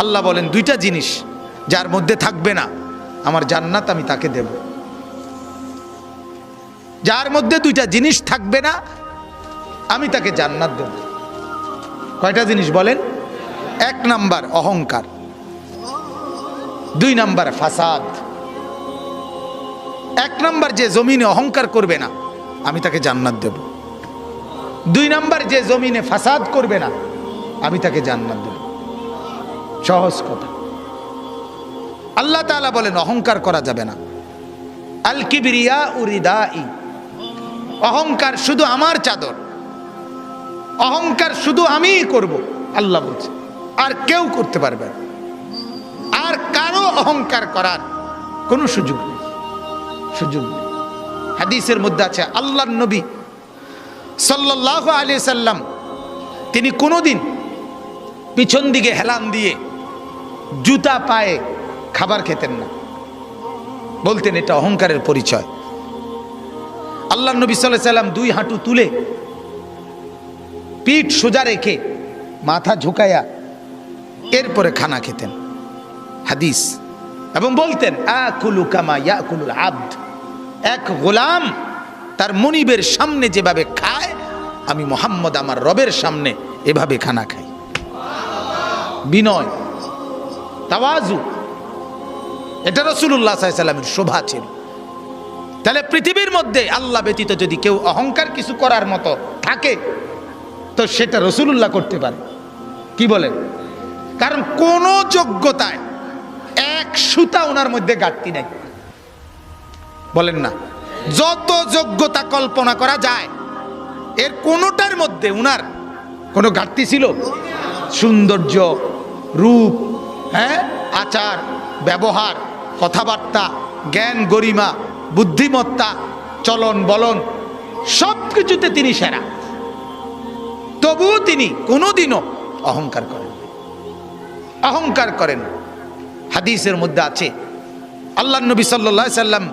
আল্লাহ বলেন দুইটা জিনিস যার মধ্যে থাকবে না, আমার জান্নাত আমি তাকে দেব। যার মধ্যে দুইটা জিনিস থাকবে না, আমি তাকে জান্নাত দেব। কয়টা জিনিস বলেন? এক নাম্বার অহংকার, দুই নাম্বার ফাসাদ, এক নাম্বার যে জমিনে অহংকার করবে না, আমি তাকে জান্নাত দেব। দুই নাম্বার যে জমিনে ফাসাদ করবে না, আমি তাকে জান্নাত দেব। সহজ কথা। আল্লাহ তাআলা বলেন, অহংকার করা যাবে না। আল কিবরিয়া উরিদা ই অহংকার শুধু আমার চাদর। অহংকার শুধু আমিই করব, আল্লাহ বলছে। আর কেউ করতে পারবে আর কারও অহংকার করার কোনো সুযোগ নেই। সুযোগ নেই। হাদিসের মধ্যে আছে আল্লাহ নবী সাল্লাহ আলি সাল্লাম, তিনি কোনোদিন পিছন দিকে হেলান দিয়ে জুতা পায়ে খাবার খেতেন না। বলতেন এটা অহংকারের পরিচয়। আল্লাহ নবী সাল্লাহ সাল্লাম দুই হাঁটু তুলে পিঠ সোজা রেখে মাথা ঝুঁকাইয়া এরপরে খানা খেতেন। হাদিস। এবং বলতেন আব্দ। এক গোলাম তার মনিবের সামনে যেভাবে খায়, আমি মোহাম্মদ আমার রবের সামনে এভাবে খানা খাই। বিনয় তাওয়াজু। এটা রসুল্লাহ সাল্লামের শোভা ছিল। তাহলে পৃথিবীর মধ্যে আল্লাহ ব্যতীত যদি কেউ অহংকার কিছু করার মতো থাকে, তো সেটা রসুল্লাহ করতে পারে। কি বলেন? কারণ কোন যোগ্যতায় এক সুতা ওনার মধ্যে ঘাটতি নাই। বলেন না। যত যোগ্যতা কল্পনা করা যায়, এর কোনোটার মধ্যে উনার কোনো ঘাটতি ছিল? সৌন্দর্য, রূপ হ্যাঁ? আচার, ব্যবহার, কথাবার্তা, জ্ঞান, গরিমা, বুদ্ধিমত্তা, চলন বলন সব কিছুতে তিনি সেরা। তবুও তিনি কোনোদিনও অহংকার করেন অহংকার করেন হাদিসের মধ্যে আছে, আল্লাহ নবী সাল্লা সাল্লাম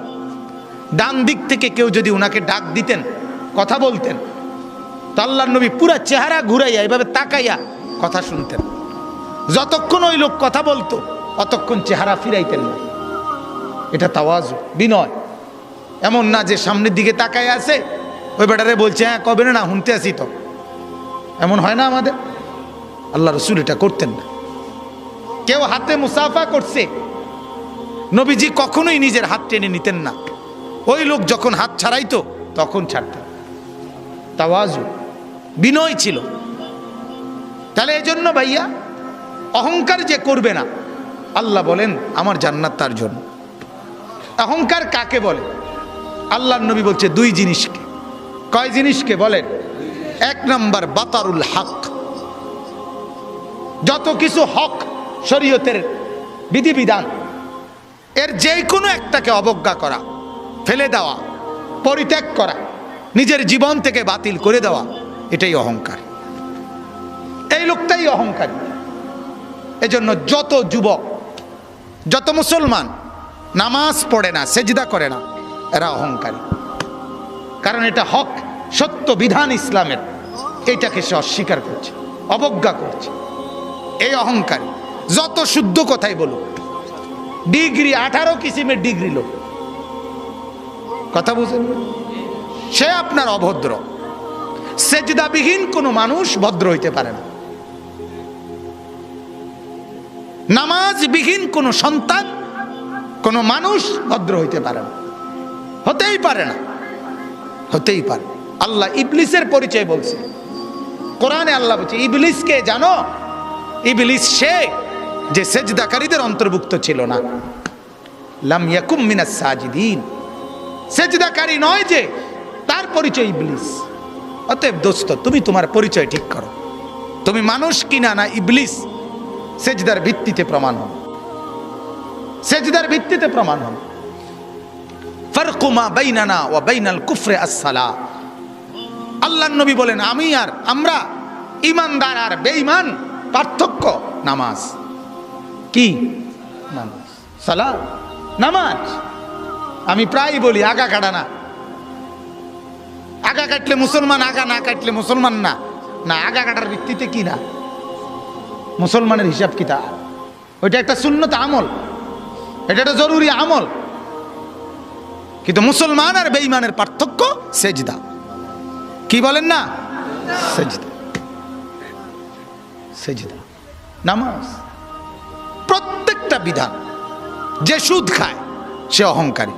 ডান দিক থেকে কেউ যদি উনাকে ডাক দিতেন, কথা বলতেন, তো আল্লাহ নবী পুরা চেহারা ঘুরাইয়া, এভাবে তাকাইয়া কথা শুনতেন। যতক্ষণ ওই লোক কথা বলতো, অতক্ষণ চেহারা ফিরাইতেন না। এটা তাওয়াজ, বিনয়। এমন না যে সামনের দিকে তাকায় আছে, ওই বেটারে বলছে হ্যাঁ কবে না শুনতে আসি তো। এমন হয় না আমাদের? আল্লাহ রসুল এটা করতেন না। কেউ হাতে মুসাফা করছে, নবীজি কখনোই নিজের হাত টেনে নিতেন না। ওই লোক যখন হাত ছাড়াইতো, তখন ছাড়তেন তাওয়াজু, বিনয় ছিল। তাহলে এই জন্য ভাইয়া অহংকার যে করবে না। আল্লাহ বলেন, আমার জান্নাত তার জন্য। অহংকার কাকে বলে? আল্লাহ নবী বলছে, দুই জিনিসকে। কয় জিনিসকে বলেন? এক নম্বর, বাতারুল হক। যত কিছু হক শরীয়তের বিধিবিধান, এর যে কোনো একটাকে অবজ্ঞা করা, ফেলে দেওয়া, পরিত্যাগ করা, নিজের জীবন থেকে বাতিল করে দেওয়া, এটাই অহংকার। এই লোকটাই অহংকারী। এজন্য যত যুবক, যত মুসলমান নামাজ পড়ে না, সেজদা করে না, এরা অহংকারী। কারণ এটা হক, সত্য বিধান ইসলামের। এটাকে সে অস্বীকার করছে, অবজ্ঞা করছে। এই অহংকারী, যত শুদ্ধ কথাই বলুক, ডিগ্রি আঠারো কিসিমের ডিগ্রি লোক। কথা বুঝেন? সে আপনার অভদ্র। সেজদাবিহীন কোনো মানুষ ভদ্র হইতে পারে না। নামাজবিহীন কোনো সন্তান, কোনো মানুষ ভদ্র হইতে পারে না। হতেই পারে না। হতেই পারে আল্লাহ ইবলিসের পরিচয় বলছে। কোরআনে আল্লাহ বলছে, ইবলিসকে জানো, ইবলিস সে যে সেজদাকারীদের অন্তর্ভুক্ত ছিল না। লাম ইয়াকুম মিনাস সাজিদিন। সেজদাকারী নয় যে, তার পরিচয় ইবলিস। অতএব দোস্ত, তুমি তোমার পরিচয় ঠিক করো। তুমি মানুষ কিনা না ইবলিস সেজদার ভিত্তিতে প্রমাণ হন। সেজদার ভিত্তিতে প্রমাণ হন। ফারকুমা বাইনানা ওয়া বাইনাল কুফরে আসসালা। আল্লাহ নবী বলেন, আমি আর আমরা ইমানদার আর বেঈমান, পার্থক্য নামাজ। কি? সালা? নামাজ। আমি প্রায় বলি, আগা কাটা না। আগা কাটলে মুসলমান, আগা না কাটলে মুসলমান না। না, আগা কাটার ভিত্তিতে কি না? মুসলমানের হিসাব কিতাব। ওইটা একটা শূন্যত আমল। এটা একটা জরুরি আমল। কিন্তু মুসলমান আর বেঈমানের পার্থক্য সেজদা। কি বলেন না? সেজদা। সেজদা। নামাজ। প্রত্যেকটা বিধান। যে সুদ খায়, সে অহংকারী।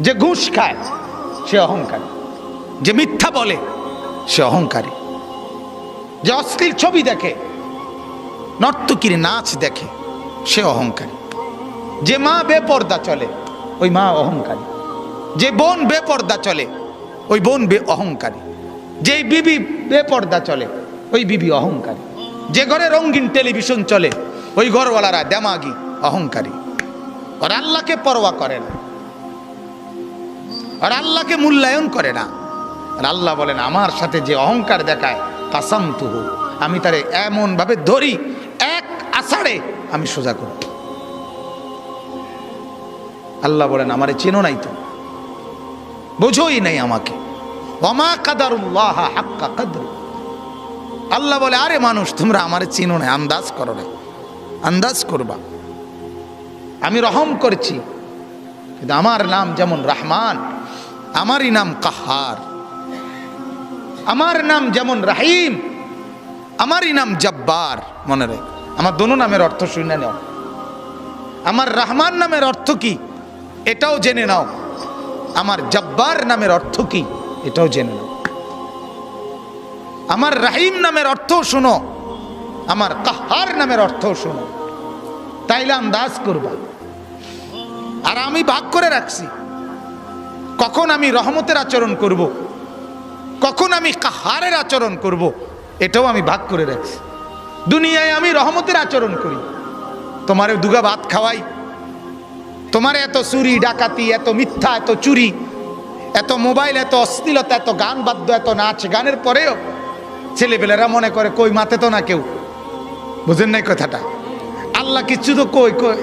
যে ঘুষ খায়, সে অহংকারী। যে মিথ্যা বলে, সে অহংকারী। যে অশ্লীল ছবি দেখে নর্তকীর নাচ দেখে, সে অহংকারী। যে মা বেপর্দা চলে, ওই মা অহংকারী। যে বোন বেপর্দা চলে, ওই বোন বে অহংকারী। যে বিবি বেপর্দা চলে, ওই বিবি অহংকারী। যে ঘরে রঙিন টেলিভিশন চলে, ওই ঘরওয়ালারা দেমাগি, অহংকারী। আর আল্লাহকে পরোয়া করে না। আর আল্লাহকে মূল্যায়ন করে না। আর আল্লাহ বলেন, আমার সাথে যে অহংকার দেখায় কাসাম তুহু আমি তারে এমনভাবে ধরি আষাঢ়ে আমি সোজা করব। আল্লাহ বলেন, আমারে চেনো নাই তো? বোঝোই নাই আমাকে। আল্লাহ বলে, আরে মানুষ, তোমরা আমারে চিনো না আন্দাজ করো না আন্দাজ করবা। আমি রহম করছি, কিন্তু আমার নাম যেমন রহমান, আমারই নাম কাহার। আমার নাম যেমন রাহিম, আমারই নাম জব্বার, মনে রেখ। আমার দোনো নামের অর্থ শুনে নাও। আমার রহমান নামের অর্থ কি? এটাও জেনে নাও। আমার জব্বার নামের অর্থ কি? এটাও জেনে নাও। আমার রাহিম নামের অর্থও শোনো। আমার কাহার নামের অর্থও শোনো। তাইলে আন্দাজ করবা। আর আমি ভাগ করে রাখছি। কখন আমি রহমতের আচরণ করব। কখন আমি কাহারের আচরণ করব। এটাও আমি ভাগ করে রাখছি। দুনিয়ায় আমি রহমতের আচরণ করি। তোমার দুগা ভাত খাওয়াই। তোমার এত চুরি, ডাকাতি, এত মিথ্যা, এত চুরি, এত মোবাইল, এত অশ্লীলতা, এত গান বাদ্য, এত নাচ গানের পরেও ছেলেপেলেরা মনে করে, কই, মাতে তো না কেউ। বুঝেন নাই কথাটা? আল্লাহ কিচ্ছু তো কই কই?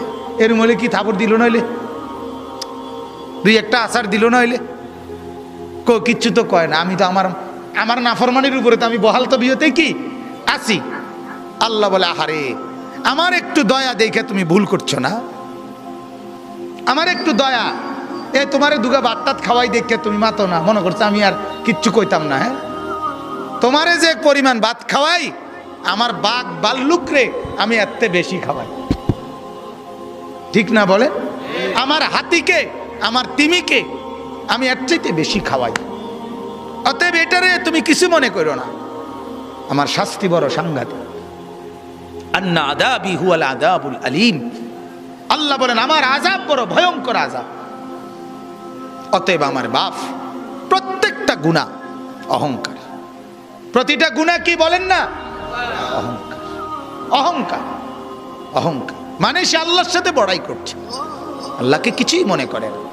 এর মলে কি থাপড় দিল নইলে? দুই একটা আচার দিল নইলে? কো কিচ্ছু তো কয় না। আমি তো আমার আমার নাফরমানির উপরে তো আমি বহাল তো বিয়েতে কি? আসি। আল্লাহ বলে, আহারে, আমার একটু দয়া দেখে তুমি ভুল করছ না? আমার একটু দয়া। এ, তোমারে দুগা বাট্টাত খাওয়াই দেখে তুমি মাতো না। মনে করছ আমি আর কিচ্ছু কইতাম না হ্যাঁ? তোমারে যে পরিমাণ ভাত খাওয়াই, আমার বাঘ বাল্লুক রে, আমি এতে বেশি খাওয়াই। ঠিক না বলে? আমার হাতিকে, আমার তিমিকে, আমি এর চাইতে বেশি খাওয়াই। অতএব এটারে তুমি কিছু মনে করো না। আমার শাস্তি বড় সাংঘাতিক। আন্না আদাবি হুয়াল আদাবুল আলিম। আল্লাহ বলেন, আমার আজাব বড় ভয়ঙ্কর আজাব অতএব আমার বাপ প্রত্যেকটা গুণা অহংকার। প্রতিটা গুণা কি বলেন না? অহংকার। অহংকার। অহংকার। মানে সে আল্লাহর সাথে বড়াই করছে। আল্লাহকে কিছুই মনে করে না।